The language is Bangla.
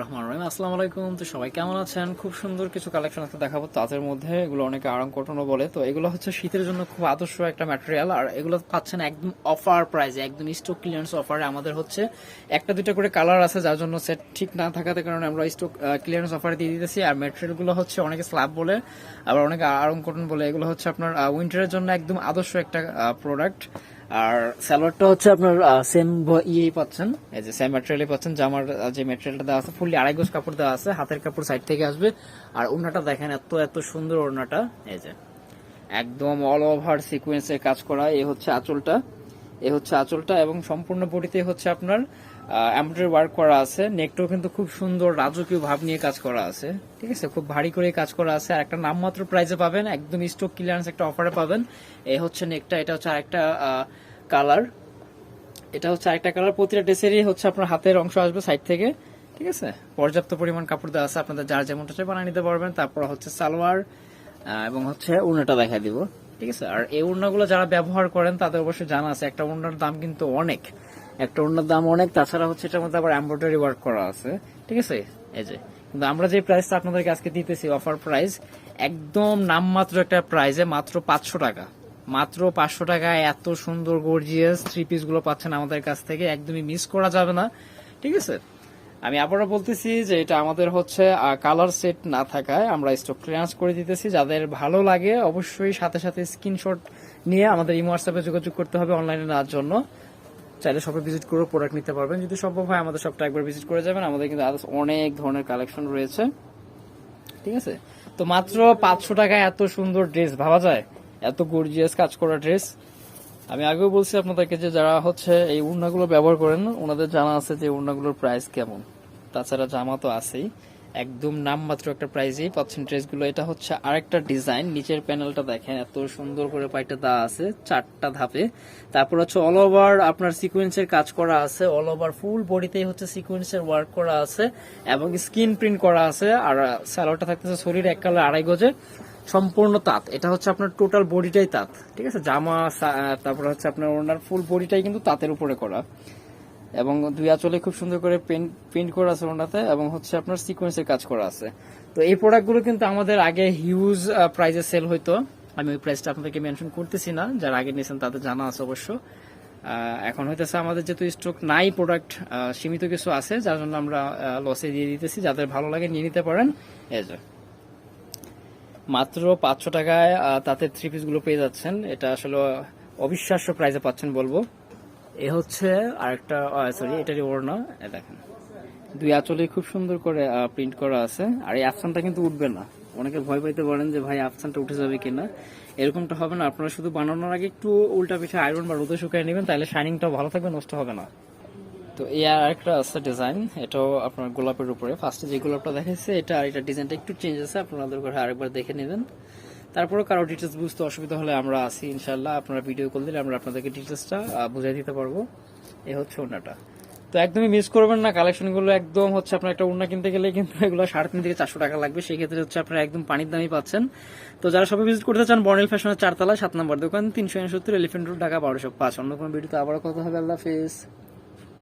রহমান আলাইকুম। তো সবাই কেমন আছেন? খুব সুন্দর কিছু কালেকশন দেখাবো। মধ্যে এগুলো অনেকে বলে। তো এগুলো হচ্ছে শীতের জন্য খুব আদর্শ একটা ম্যাটেরিয়াল আর এগুলো পাচ্ছেন একদম অফার প্রাইসে একদম স্টক ক্লিয়ারেন্স অফারে আমাদের হচ্ছে একটা, দুইটা করে কালার আছে, যার জন্য সেট ঠিক না থাকাতে কারণে আমরা স্টক ক্লিয়ারেন্স অফারে দিয়ে দিতেছি। আর ম্যাটেরিয়ালগুলো হচ্ছে অনেকে স্ল্যাব বলে, আবার অনেকে আরাম কটন বলে। এগুলো হচ্ছে আপনার উইন্টারের জন্য একদম আদর্শ একটা প্রোডাক্ট আর স্যালোয়ারটা হচ্ছে আপনার সেম ইয়েই পাচ্ছেন। এই যে সেম ম্যাটেরিয়ালই পাচ্ছেন, জামার যে ম্যাটেরিয়ালটা দেওয়া আছে ফুললি আড়াই গোজ কাপড় দেওয়া আছে, হাতের কাপড় সাইড থেকে আসবে। আর ওড়নাটা দেখেন, এত এত সুন্দর ওড়নাটা। এই যে, একদম অল ওভার সিকোয়েন্সে কাজ করা, এই হচ্ছে আঁচলটা। এই হচ্ছে আঁচলটা এবং সম্পূর্ণ বডিতে হচ্ছে আপনার এমব্রয়ডারি ওয়ার্ক করা আছে। নেকটাও কিন্তু খুব সুন্দর রাজকীয় ভাব নিয়ে কাজ করা আছে। ঠিক আছে? খুব ভারী করে কাজ করা আছে। আর একটা নামমাত্র প্রাইসে পাবেন, একদম স্টক ক্লিয়ারেন্স একটা অফারে পাবেন। এই হচ্ছে নেকটা এটা হচ্ছে আরেকটা কালার এটা হচ্ছে আরেকটা কালার প্রতিটা ড্রেসেরই হচ্ছে আপনার হাতের অংশ আসবে সাইড থেকে। ঠিক আছে? পর্যাপ্ত পরিমাণ কাপড় দেওয়া আছে। আপনাদের যার যেমনটা বানিয়ে নিতে পারবেন। তারপর হচ্ছে সালোয়ার এবং হচ্ছে উড়নাটা দেখা দিব। ঠিক আছে? আর এই উড়নাগুলো যারা ব্যবহার করেন, তাদের অবশ্যই জানা আছে, একটা উড়নার দাম কিন্তু অনেক। একটা উড়নার দাম অনেক, তাছাড়া হচ্ছে এটার মধ্যে আবার এমব্রয়ডারি ওয়ার্ক করা আছে। ঠিক আছে? এই যে, কিন্তু আমরা যে প্রাইসটা আপনাদেরকে আজকে দিতেছি অফার প্রাইস একদম নামমাত্র একটা প্রাইসে মাত্র পাঁচশো টাকা। মাত্র পাঁচশো টাকায় এত সুন্দর গর্জিয়াস থ্রি পিসগুলো পাচ্ছেন আমাদের কাছ থেকে, একদমই মিস করা যাবে না। ঠিক আছে? আমি আবারও বলতেছি যে এটা আমাদের হচ্ছে কালার সেট না থাকায় আমরা স্টক ক্লিয়ারেন্স করে দিতেছি। যাদের ভালো লাগে অবশ্যই সাথে সাথে স্ক্রিনশট নিয়ে আমাদের ইমো হোয়াটসঅ্যাপে যোগাযোগ করতে হবে অনলাইনে নেওয়ার জন্য। চাইলে শপে ভিজিট করে প্রোডাক্ট নিতে পারবেন। যদি সম্ভব হয় আমাদের শপটা একবার ভিজিট করে যাবেন। আমাদের কিন্তু আরও অনেক ধরনের কালেকশন রয়েছে। ঠিক আছে? তো মাত্র পাঁচশো টাকায় এত সুন্দর ড্রেস ভাবা যায়? এত গর্জিয়াস কাজ করা ড্রেস আমি আগেও বলছি আপনাদেরকে যে যারা হচ্ছে এই উড়নাগুলো ব্যবহার করেন, ওনাদের জানা আছে যে উড়নাগুলোর প্রাইস কেমন। তাছাড়া জামা তো আছেই। একদম নামমাত্র একটা প্রাইজেই পাচ্ছেন ড্রেসগুলো এটা হচ্ছে আরেকটা ডিজাইন নিচের প্যানেলটা দেখেন, এত সুন্দর করে পাইটা দেওয়া আছে, চারটা ধাপে। তারপর হচ্ছে অল ওভার আপনার সিকোয়েন্সের কাজ করা আছে। অল ওভার ফুল বডিতেই হচ্ছে সিকোয়েন্সের ওয়ার্ক করা আছে এবং স্কিন প্রিন্ট করা আছে। আর স্যালোয়ারটা থাকতেছে শরীর এক কালার আড়াই গজে। সম্পূর্ণ তাঁত। এটা হচ্ছে আপনার টোটাল বডিটাই তাঁত। ঠিক আছে? জামা তারপরে হচ্ছে আপনার ওনার ফুল বডিটাই কিন্তু তাঁতের উপরে করা। এবং দুই আঁচলে খুব সুন্দর করে পেন্ট প্রিন্ট করা আছে ওনাতে এবং হচ্ছে আপনার সিকোয়েন্সের কাজ করা আছে। তো এই প্রোডাক্টগুলো কিন্তু আমাদের আগে হিউজ প্রাইজে সেল হইতো। আমি ওই প্রাইসটা আপনাদেরকে মেনশন করতেছি না। যারা আগে নিয়েছেন তাদের জানা আছে অবশ্য। এখন হইতেছে আমাদের যেহেতু স্টক নাই প্রোডাক্ট সীমিত কিছু আছে, যার জন্য আমরা লসে দিয়ে দিতেছি। যাদের ভালো লাগে নিয়ে নিতে পারেন। এই মাত্র পাঁচশো টাকায় তাতে থ্রি পিসগুলো পেয়ে যাচ্ছেন। এটা আসলে অবিশ্বাস্য প্রাইসে পাচ্ছেন বলব। এ হচ্ছে আরেকটা সরি এটারই ওড়না। দেখেন। দুই আঁচলে খুব সুন্দর করে প্রিন্ট করা আছে। আর এই আফসানটা কিন্তু উঠবে না। অনেকে ভয় পাইতে পারেন যে, ভাই, আফসানটা উঠে যাবে কিনা? এরকমটা হবে না। আপনারা শুধু বানানোর আগে একটু উল্টা পিঠে আয়রন বা রোদে শুকিয়ে নেবেন, তাহলে শাইনিংটাও ভালো থাকবে, নষ্ট হবে না। তো এই আর একটা আছে ডিজাইন এটাও আপনার গোলাপের উপরে। ফার্স্টে যে গোলাপটা দেখাচ্ছে এটা আর এটা ডিজাইনটা একটু চেঞ্জ আছে আপনাদের ঘরে আরেকবার দেখে নেবেন। তারপরে কারও ডিটেলস বুঝতে অসুবিধা হলে আমরা আসি ইনশাল্লাহ আপনারা ভিডিও কল দিলে আমরা আপনাদেরকে ডিটেলসটা বুঝিয়ে দিতে পারব। এ হচ্ছে ওনাটা তো একদমই মিস করবেন না কালেকশনগুলো একদম হচ্ছে আপনার একটা উন্না কিনতে গেলে কিন্তু এগুলো সাড়ে তিন থেকে চারশো টাকা লাগবে। সেই ক্ষেত্রে হচ্ছে আপনারা একদম পানির দামই পাচ্ছেন। তো যারা সবাই ভিজিট করতে চান বর্নেল ফ্যাশনের চারতলা, সাত নম্বর দোকান, তিনশো উনসত্তর এলিফেন্ট রোড ঢাকা, বারোশো পাঁচ। অন্য কোনো ভিডিওতে আবার কথা হবে। আল্লাহ হাফেজ।